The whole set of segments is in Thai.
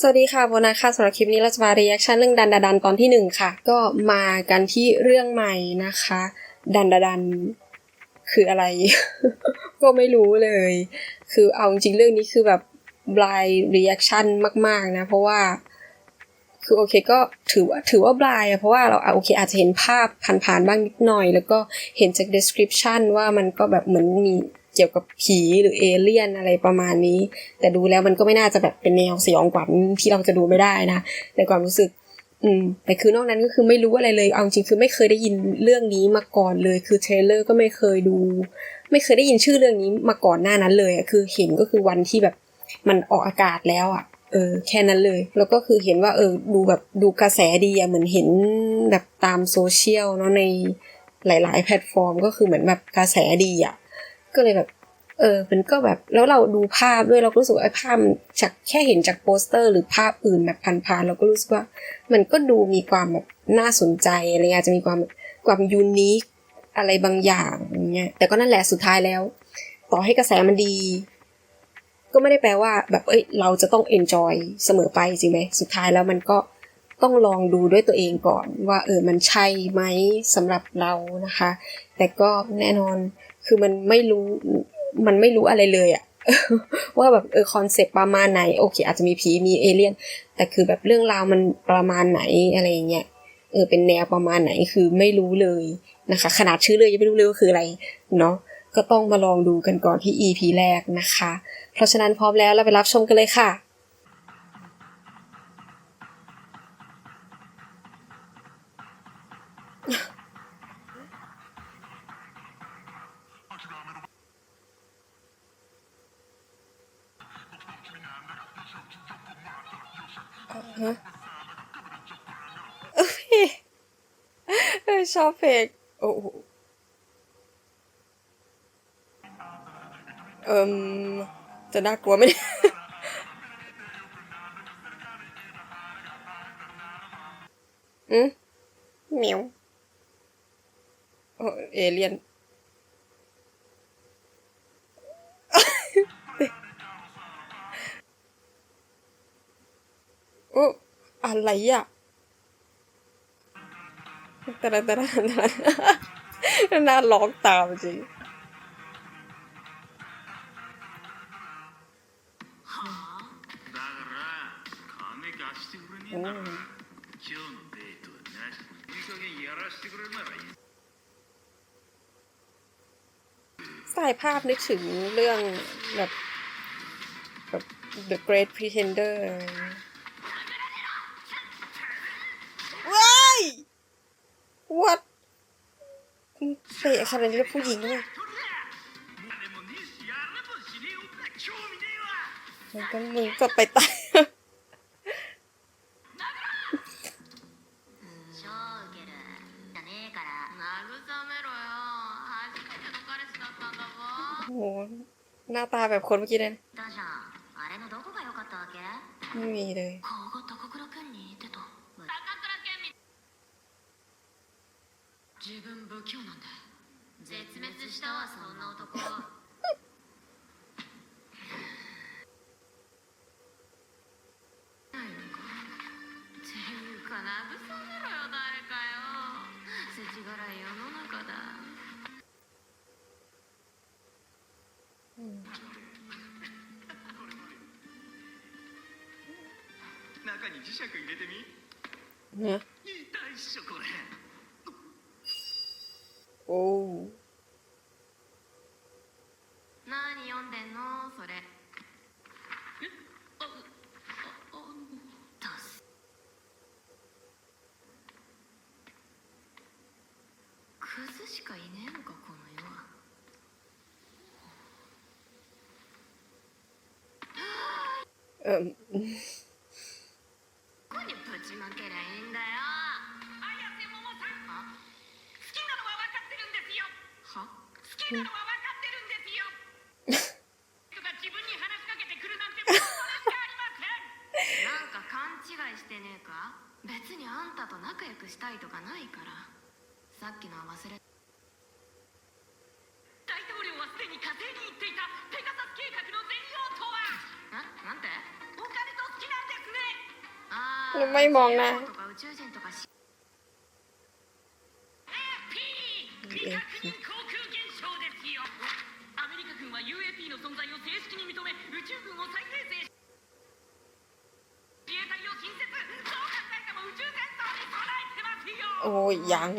สวัสดีค่ะโบนัสค่ะสำหรับคลิปนี้เราจะมา reaction เรื่องดันดาดันตอนที่หนึ่งค่ะ ก็มากันที่เรื่องใหม่นะคะ ดันดาดันคืออะไร ก็ไม่รู้เลย คือเอาจริงเรื่องนี้คือแบบ blind reaction มาก ๆนะ เพราะว่า คือโอเคก็ถือว่าถือว่า blind อะเพราะว่าเราอะโอเคอาจจะเห็นภาพผ่านๆบ้างนิดหน่อย แล้วก็เห็นจาก description ว่ามันก็แบบเหมือนมี เกี่ยวกับผีหรือเอเลี่ยนอะไรประมาณนี้ แต่ดูแล้วมันก็ไม่น่าจะแบบเป็นแนวสยองขวัญที่เราจะดูไม่ได้นะในความรู้สึก อืมแต่คือนอกนั้นก็คือไม่รู้อะไรเลยเอาจริงคือไม่เคยได้ยินเรื่องนี้มาก่อนเลย คือเทรลเลอร์ก็ไม่เคยดู ไม่เคยได้ยินชื่อเรื่องนี้มาก่อนหน้านั้นเลยอะคือเห็นก็คือวันที่แบบมันออกอากาศแล้วอะเออแค่นั้นเลย แล้วก็คือเห็นว่าเออดูแบบดูกระแสดีอะเหมือนเห็นแบบตามโซเชียลเนาะในหลาย ๆ แพลตฟอร์มก็คือเหมือนแบบกระแสดีอะ ก็เลยแบบ เออ มันก็แบบ แล้วเราดูภาพด้วยเราก็รู้สึกว่าไอ้ภาพจากแค่เห็นจากโปสเตอร์ หรือภาพอื่นแบบผ่านๆเราก็รู้สึกว่า มันก็ดูมีความแบบน่าสนใจอะไรเงี้ยอาจจะมีความแบบความยูนิคอะไรบางอย่างอย่างเงี้ยแต่ก็นั่นแหละสุดท้ายแล้ว ต่อให้กระแสมันดี ก็ไม่ได้แปลว่า แบบเอ้ย เราจะต้อง enjoy เสมอไปจริงไหมสุดท้ายแล้วมันก็ต้องลองดูด้วยตัวเองก่อนว่าเออมันใช่ไหมสำหรับเรานะคะ แต่ก็แน่นอน คือมันไม่รู้มันไม่รู้อะไรเลยอะว่าแบบเออคอนเซปต์ประมาณไหนโอเค อาจจะมีผีมีเอเลี่ยน แต่คือแบบเรื่องราวมันประมาณไหนอะไรเงี้ยเออเป็นแนวประมาณไหนคือไม่รู้เลยนะคะ ขนาดชื่อเลยยังไม่รู้เลยว่าคืออะไรเนาะก็ต้องมาลองดูกันก่อนที่ EP แรกนะคะ เพราะฉะนั้นพร้อมแล้วเราไปรับชมกันเลยค่ะ ชอบเพลงโอ้โหเอิมจะน่ากลัวไหมเนี่ยอืมเหมียวโอ้เอเลียนโอ้อะไรอะ ตะระตระตระน่าร้อกตามจริงโอ้ใส่ภาพนึกถึงเรื่องแบบแบบ The Great Pretender อะไร วัดคุณเตะขนาดนี้ผู้หญิงเลยมึงก็มึงก็ไปตายโอ้โหหน้าตาแบบคนเมื่อกี้เลยไม่มีเลย 滅したわそんな男。ないのかっていうか慰めろよ誰かよ。世知辛い世の中だ。中に磁石入れてみ。เかいねえのかこの世は。うん。こにぶちまけりゃいいんだよ。綾瀬桃さん。好きなのは分かってるんですよ。は？好きなのはかってるんですよ。勘違いしてねえか？別にあんたと仲良くしたいとかないから。さっきのは忘れ รือไม่มองนะโอ้ยยัง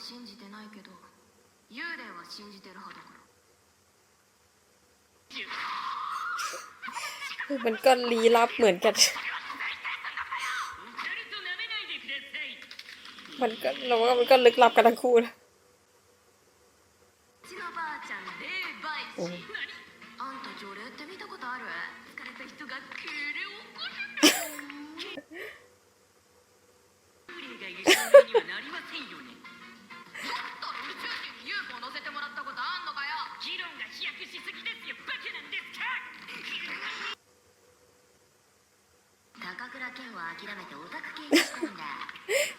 信じてないけど幽霊は信じてる派だから มันก็ลี้ลับเหมือนกัน オカルト舐めないでください มันก็เราว่ามันก็ลึกลับกันทั้งคู่นะ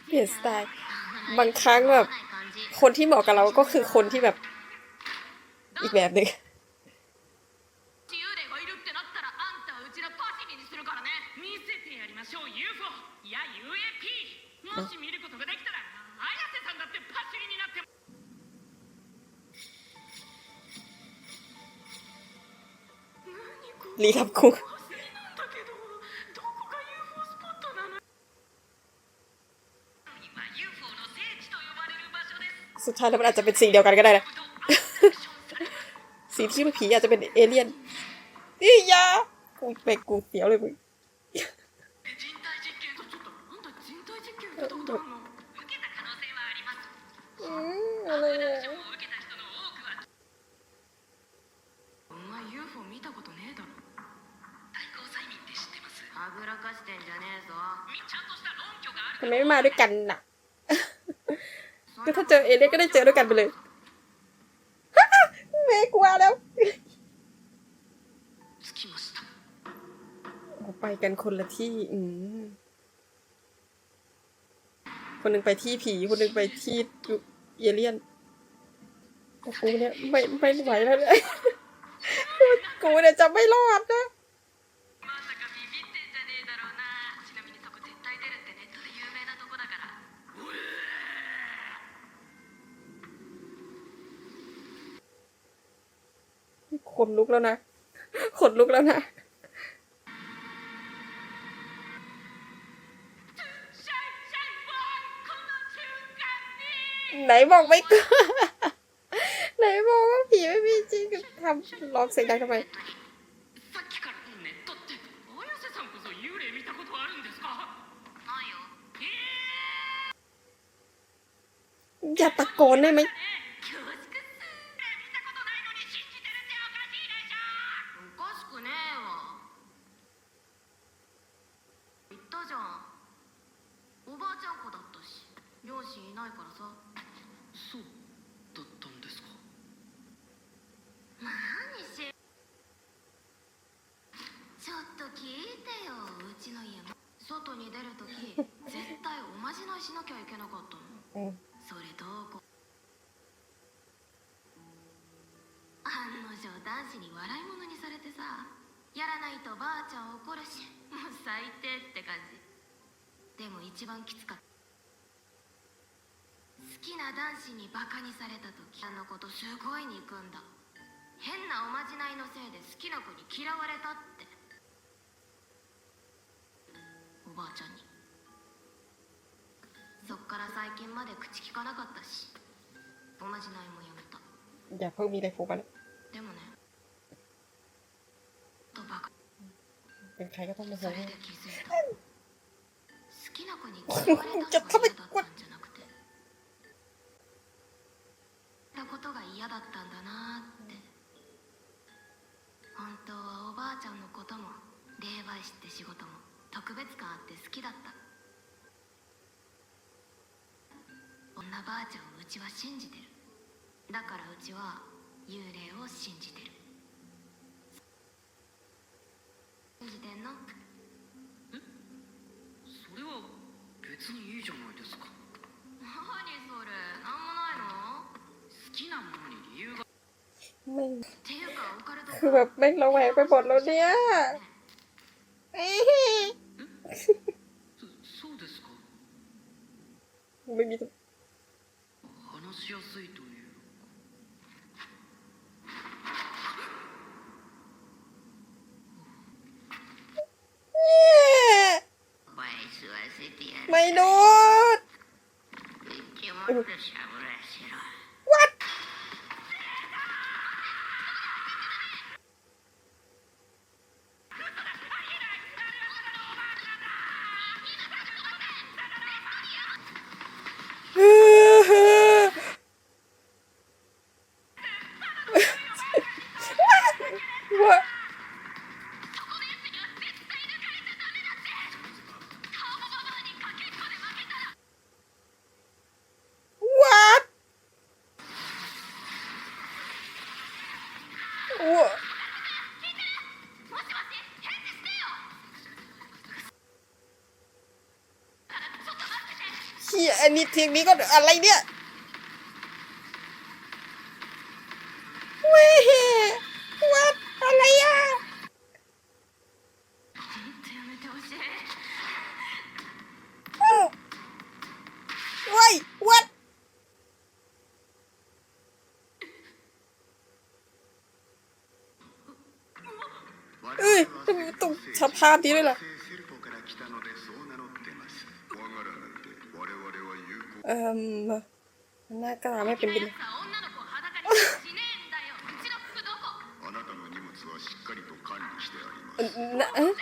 เปลี่ยนสไตล์ บางครั้งแบบ คนที่เหมาะกับเราก็คือคนที่แบบ อีกแบบหนึ่งรีทับคุก ช่แล้วมันอาจจะเป็นสีเดียวกันก็ได้นะสีที่เป็นผีอาจจะเป็นเอเลี่ยนนี่ยากูไปกูเสียวเลยมึงอะไรเนี่ยทำไมไม่มาด้วยกันน่ะ ก็ถ้าเจอเอเลี่ยนก็ได้เจอด้วยกันไปเลยเมกลัวแล้วไปกันคนละที่ อืมคนหนึ่งไปที่ผี คนหนึ่งไปที่เอเลี่ยนแต่กูเนี่ยไม่ไม่ไหวแล้วเลยกูเนี่ยจะไม่รอดนะ ลุกแล้วนะขนลุกแล้วนะไหนบอกไม่กลัวไหนบอกว่าผีไม่มีจริงทำร้องเสียงดังทำไมอย่าตะโกนได้ไหม しに笑い物にされてさやらないとばあちゃん怒るしもう最低って感じ。でも一番きつかった。好きな男子にバカにされた時あのことすごい憎んだ。変なおまじないのせいで好きな子に嫌われたって。おばあちゃんに。そっから最近まで口聞かなかったしおまじないもやめた。じゃあ、こう見れこうかでもね เป็นใครก็ต้องมาโผ そ ล่ れ ให้ で気づいた好きな子に嫌われたのが嫌だったんじゃなくてたことが嫌だったんだなーって本当はおばあちゃんのことも霊媒師って仕事も特別感あって好きだった女ばあちゃんをうちは信じてるだからうちは幽霊を信じてる 信じてんのそれは別にいいじゃないですか何それなんもないの好きなものに理由が แม่ง っていうかオカルト คือแบบแม่งระแวงไปหมดแล้วเนี่ยเอ้ย そそうですか ไม่มี 話しやすいと ไม่ดูด อันนี้เทีงนี้ก็อะไรเนี่ยเว้ยวัดอะไรอะเว้ยวัดเอ้ยทำไมต้องสภาพนี้ด้วยล่ะ Um, あなたの荷物はしっかりと管理してありま。な、ん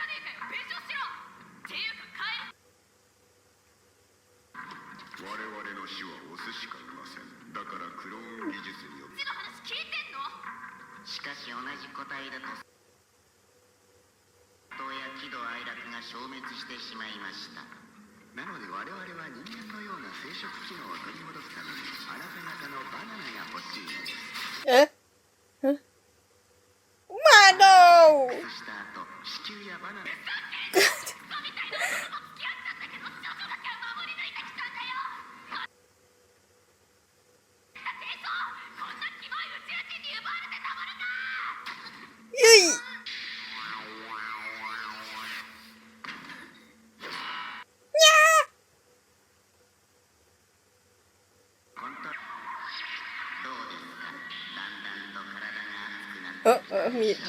ฮะม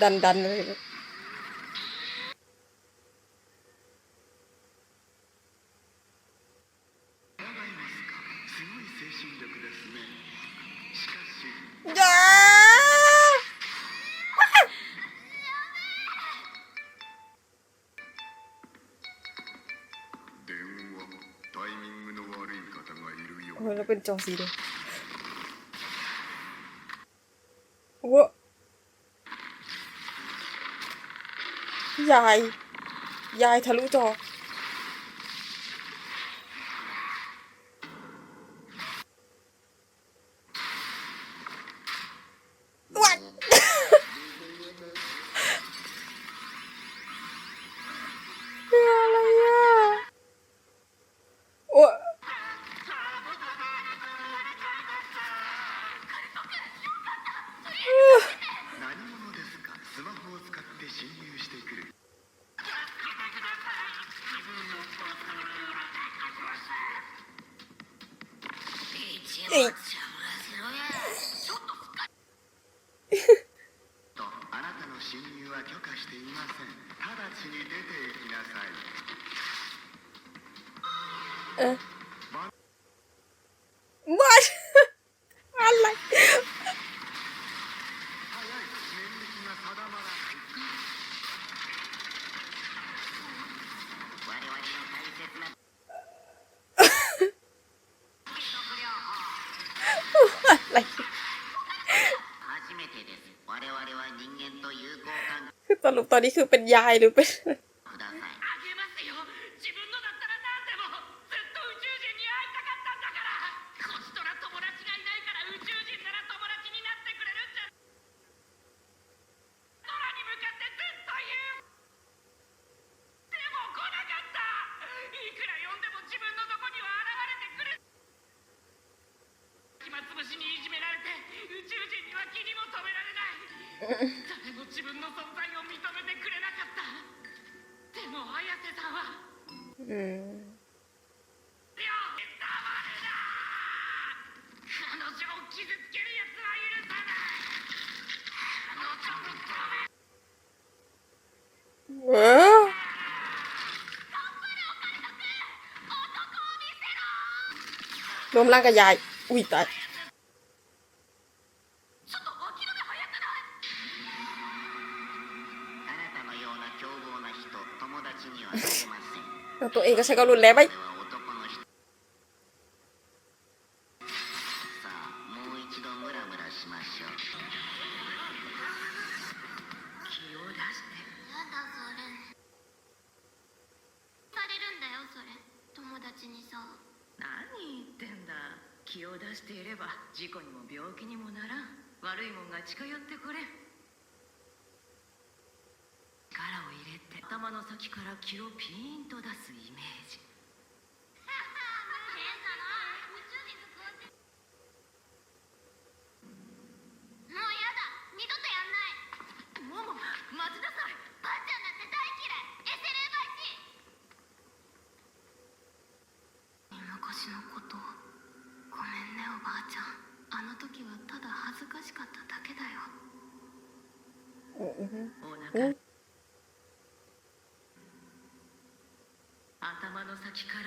ดันดันเลยโอ้ยแล้วเป็นจอสีเลยว้า ยาย ยายทะลุจอ 侵入は許可していません。直ちに出て行きなさい。เตอนนี้คือเป็นยายหรือเป็น ล้มร่างกับยาย อุ้ยตายตัวเองก็ใช้กำลังแรงไป していれば事故にも病気にもならん。悪いもんが近寄ってこれん。力を入れて頭の先から気をピーンと出すイメージ。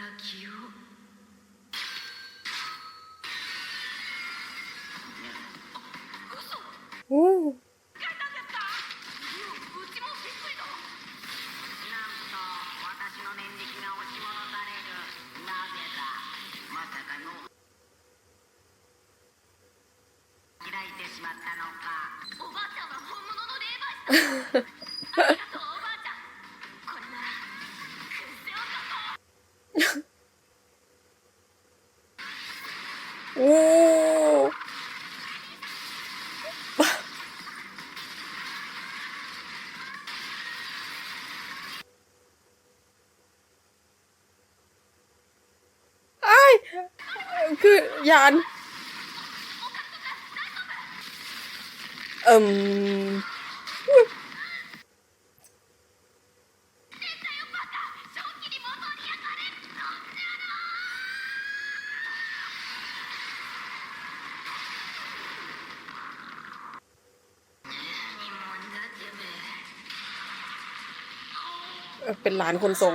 hug you. คือยานเอิมเป็นหลานคนทรง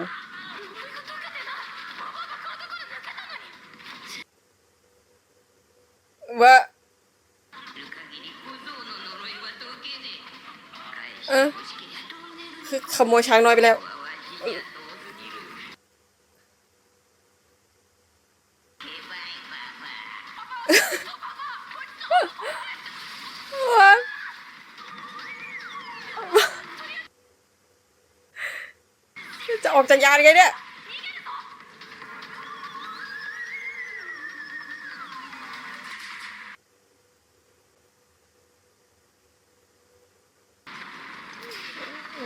โมยช้างน้อยไปแล้วจะออกจากยานไงเนี่ย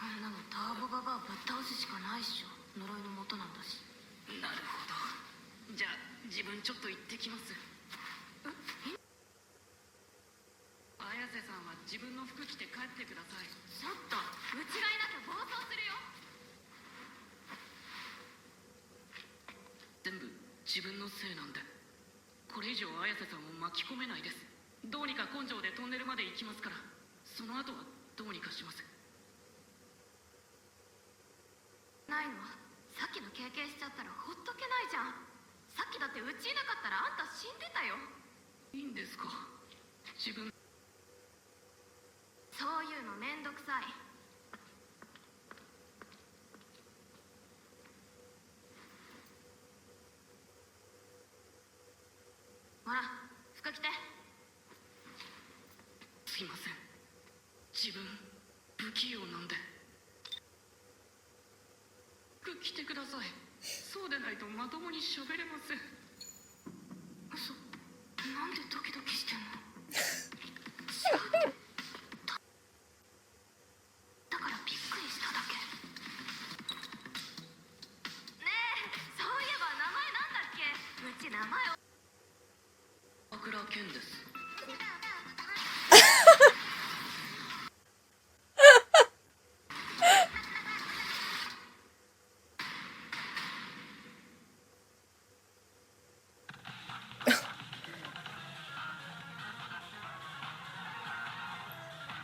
そんなのターボババアぶっ倒すしかないっしょ。呪いの元なんだし。なるほど。じゃあ自分ちょっと行ってきます。綾瀬さんは自分の服着て帰ってください。ちょっと。うちがいなきゃ暴走するよ。全部自分のせいなんで。これ以上綾瀬さんを巻き込めないです。どうにか根性でトンネルまで行きますから。その後はどうにかしますないの？さっきの経験しちゃったらほっとけないじゃん。さっきだってうちいなかったらあんた死んでたよ。いいんですか？自分。そういうのめんどくさいほら服着てすいません自分不器用なんで来てください。そうでないとまともに喋れません。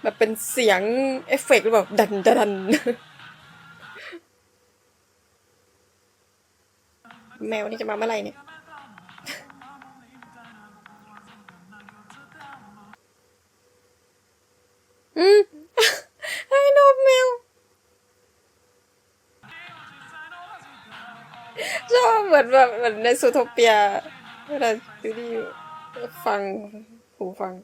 แบบเป็นเสียงเอฟเฟกต์แบบดันดันแมวนี่จะมาเมื่อไหร่เนี่ยอืมให้นมแมวชอบเหมือนแบบเหมือนในซูโทเปียเวลาดูดีฟังหูฟัง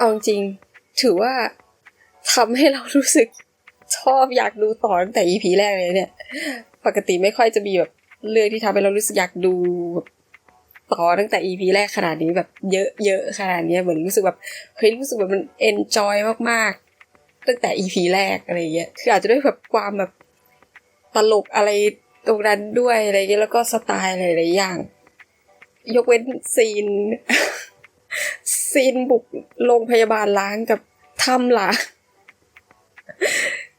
เอาจริง ถือว่าทำให้เรารู้สึกชอบอยากดูต่อตั้งแต่ EP แรกเลยเนี่ย ปกติไม่ค่อยจะมีแบบเรื่องที่ทำให้เรารู้สึกอยากดูต่อตั้งแต่ EP แรกขนาดนี้แบบเยอะๆขนาดนี้เหมือนรู้สึกแบบเฮ้ยรู้สึกแบบมันเอนจอยมากๆ ตั้งแต่ EP แรกอะไรเงี้ยคืออาจจะด้วยแบบความแบบตลกอะไรตรงนั้นด้วยอะไรเงี้ยแล้วก็สไตล์หลายๆอย่าง ยกเว้นซีน ซีนบุกโรงพยาบาลล้างกับถ้ำล้าง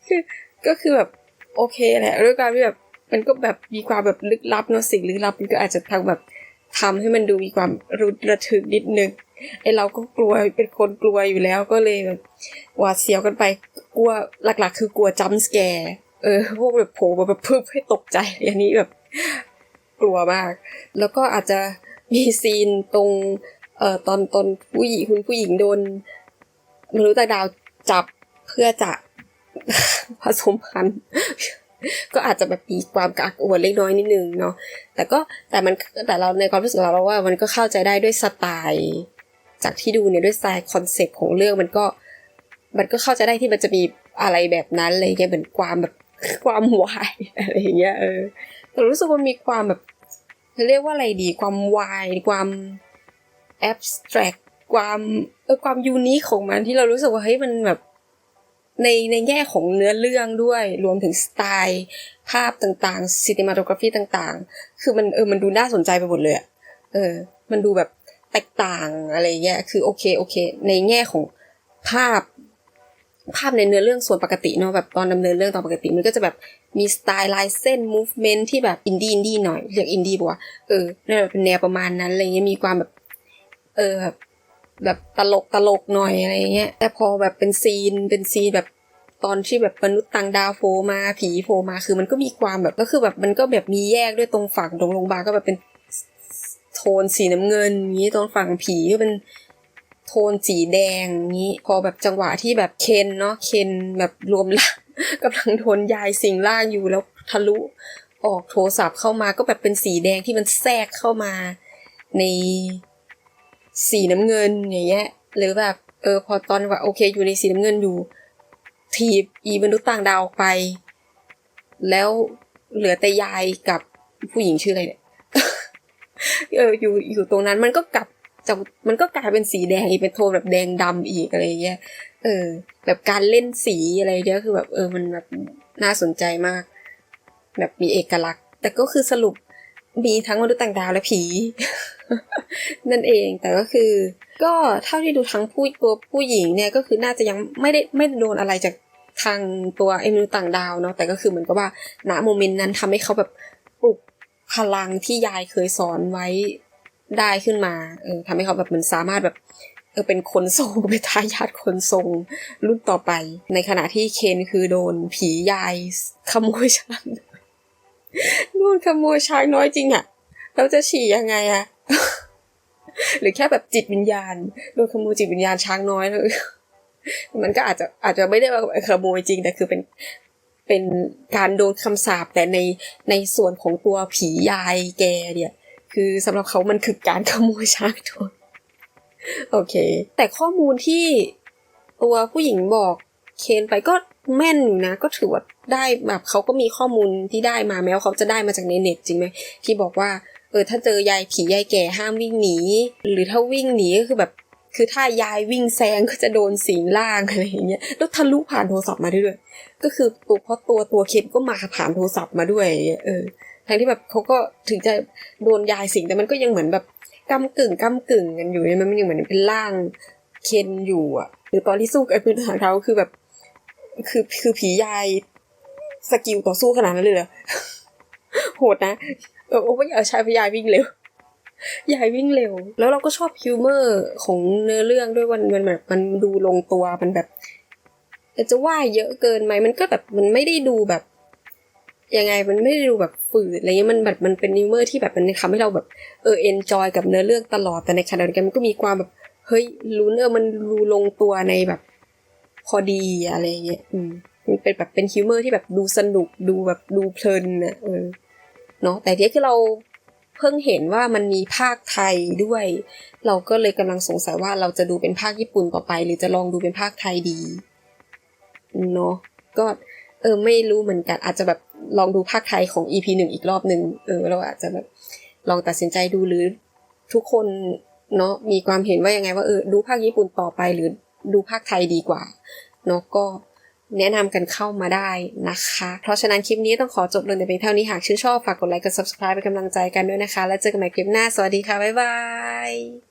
คือก็คือแบบโอเคแหละด้วยการที่แบบมันก็แบบมีความแบบลึกลับเนอะสิ่งลึกลับมันก็อาจจะทำแบบทำให้มันดูมีความรุนระทึกนิดนึงไอเราก็กลัวเป็นคนกลัวอยู่แล้วก็เลยแบบหวาดเสียวกันไปกลัวหลัก ๆ คือกลัวจัมส์แกร์เออพวกแบบโผล่มาแบบพึบให้ตกใจอันนี้แบบกลัวมาก แล้วก็อาจจะมีซีนตรง เอ่อตอนตอนผู้หญิงคุณผู้หญิงโดนมนุษย์ต่างดาวจับเพื่อจะผสมพันธุ์ก็อาจจะแบบมีความกระอักอวนเล็กน้อยนิดนึงเนาะแต่ก็แต่มันแต่เราในความรู้สึกเราเราว่ามันก็เข้าใจได้ด้วยสไตล์ จากที่ดูเนี่ยด้วยสไตล์คอนเซปต์ของเรื่องมันก็ มันก็เข้าใจได้ที่มันจะมีอะไรแบบนั้นอะไรเงี้ยเหมือนความแบบความวายอะไรเงี้ยเออแต่รู้สึกว่ามีความแบบเขาเรียกว่าอะไรดีความวายความ abstract ความเออความยูนิคของมันที่เรารู้สึกว่าเฮ้ยมันแบบในในแง่ของเนื้อเรื่องด้วย รวมถึงสไตล์ภาพต่างๆ cinematography ต่างๆ คือมันเออมันดูน่าสนใจไปหมดเลยอะเออ มันดูแบบแตกต่างอะไรเงี้ยคือโอเคโอเค ในแง่ของภาพ ภาพในเนื้อเรื่องส่วนปกติเนาะแบบตอนดำเนินเรื่องตามปกติมันก็จะแบบมีสไตล์ลายเส้น movement ที่แบบอินดี้อินดี้หน่อยเรียกอินดี้ปะวะเออเนี่ยเป็นแนวประมาณนั้นอะไรเงี้ยมีความแบบ เออแบบแบบตลกตลกหน่อยอะไรเงี้ย แต่พอแบบเป็นซีนเป็นซีนแบบตอนที่แบบมนุษย์ต่างดาวโผล่มาผีโผล่มาคือมันก็มีความแบบก็คือแบบมันก็แบบมีแยกด้วยตรงฝั่งตรงโรงพยาบาลก็แบบเป็นโทนสีน้ำเงินอย่างนี้ตรงฝั่งผีก็เป็นโทนสีแดงอย่างนี้ พอแบบจังหวะที่แบบเคนเนาะเคนแบบรวมร่างกำลังโดนยายสิงร่างอยู่แล้วทะลุออกโทรศัพท์เข้ามาก็แบบเป็นสีแดงที่มันแทรกเข้ามาใน สีน้ำเงินอย่างเงี้ยหรือแบบเออพอตอนว่าโอเค อยู่ในสีน้ำเงินอยู่ทีบอีมนุษย์ต่างดาวออกไป แล้วเหลือแต่ยายกับผู้หญิงชื่ออะไรเนี่ยเอออยู่อยู่ตรงนั้นมันก็กลับจากมันก็กลายเป็นสีแดงอีกเป็นโทนแบบแดงดำอีกอะไรเงี้ยเออ แบบการเล่นสีอะไรเนี้ยคือแบบเออมันแบบน่าสนใจมาก แบบมีเอกลักษณ์ แต่ก็คือสรุป มีทั้งมนุษย์ต่างดาวและผี นั่นเองแต่ก็คือ ก็เท่าที่ดูทั้งผู้ตัวผู้หญิงเนี่ยก็คือน่าจะยังไม่ได้ไม่โดนอะไรจากทางตัวไอ้มนุษย์ต่างดาวเนาะแต่ก็คือเหมือนกับว่าณโมเมนต์นั้นทำให้เขาแบบปลุกพลังที่ยายเคยสอนไว้ได้ขึ้นมาเออทำให้เขาแบบมือนสามารถแบบเออเป็นคนทรงเป็นทายาทคนทรงรุ่นต่อไป ในขณะที่เคนคือโดนผียายขโมยช้า งโดนขโมยช้างน้อยจริงอะเราจะฉี่ยังไงอะหรือแค่แบบจิตวิญญาณโดนขโมยจิตวิญญาณช้างน้อยเลยมันก็อาจจะอาจจะไม่ได้ว่าขโมยจริงแต่คือเป็นเป็นการโดนคำสาปแต่ในในส่วนของตัวผียายแกเนี่ย คือสำหรับเขามันคือการขโมยช้างน้อยโอเค แต่ข้อมูลที่ตัวผู้หญิงบอก เคนไปก็แม่นอยู่นะ ก็ถือว่าได้แบบเขาก็มีข้อมูลที่ได้มาแม้ว่าเขาจะได้มาจากในเน็ตจริงไหมที่บอกว่าเออถ้าเจอยายผียายแก่ห้ามวิ่งหนี หรือถ้าวิ่งหนีก็คือแบบคือถ้ายายวิ่งแซงก็จะโดนสิงล่างอะไรอย่างเงี้ยแล้วทะลุผ่านโทรศัพท์มาด้วย ก็คือตัวเพราะตัวตัวเคนก็มาผ่านโทรศัพท์มาด้วยเออทั้งที่แบบเขาก็ถึงจะโดนยายสิงแต่มันก็ยังเหมือนแบบกำกึ่งกำกึ่งกันอยู่เนี่ยมันยังเหมือนเป็นร่างเคนอยู่อะหรือตอนที่สู้กับพื้นฐานเขาคือแบบ คือคือผียายสกิลต่อสู้ขนาดนั้นเลยเหรอโหดนะเออโอ้ไม่อยากใช้พยายวิ่งเร็วยายวิ่งเร็ว แล้วเราก็ชอบฮิวเมอร์ของเนื้อเรื่องด้วยวันมันแบบมันดูลงตัวมันแบบจะว่าเยอะเกินไหมมันก็แบบมันไม่ได้ดูแบบยังไงมันไม่ได้ดูแบบฝืดอะไรเงี้ยมันแบบมันเป็นฮิวเมอร์ที่แบบมันทำให้เราแบบเออเอนจอยกับเนื้อเรื่องตลอดแต่ในขณะเดียวกันมันก็มีความแบบเฮ้ยลุ้นเออมันดูลงตัวในแบบ พอดีอะไรเงี้ยอืมมันเป็นแบบเป็นฮิวเมอร์ที่แบบดูสนุกดูแบบดูเพลินนะเออเนาะแต่เนี้ยคือเราเพิ่งเห็นว่ามันมีภาคไทยด้วย เราก็เลยกำลังสงสัยว่าเราจะดูเป็นภาคญี่ปุ่นต่อไป หรือจะลองดูเป็นภาคไทยดีเนาะก็เออไม่รู้เหมือนกัน อาจจะแบบลองดูภาคไทยของ EP หนึ่งอีกรอบหนึ่งเออเราอาจจะแบบลองตัดสินใจดูหรือทุกคนเนาะมีความเห็นว่ายังไงว่าเออดูภาคญี่ปุ่นต่อไปหรือ ดูภาคไทยดีกว่าเนาะก็แนะนำกันเข้ามาได้นะคะ เพราะฉะนั้นคลิปนี้ต้องขอจบลงแต่เพียงเท่านี้หากชื่นชอบฝากกดไลค์กด subscribe เป็นกำลังใจกันด้วยนะคะ แล้วเจอกันใหม่คลิปหน้า สวัสดีค่ะ บ๊ายบาย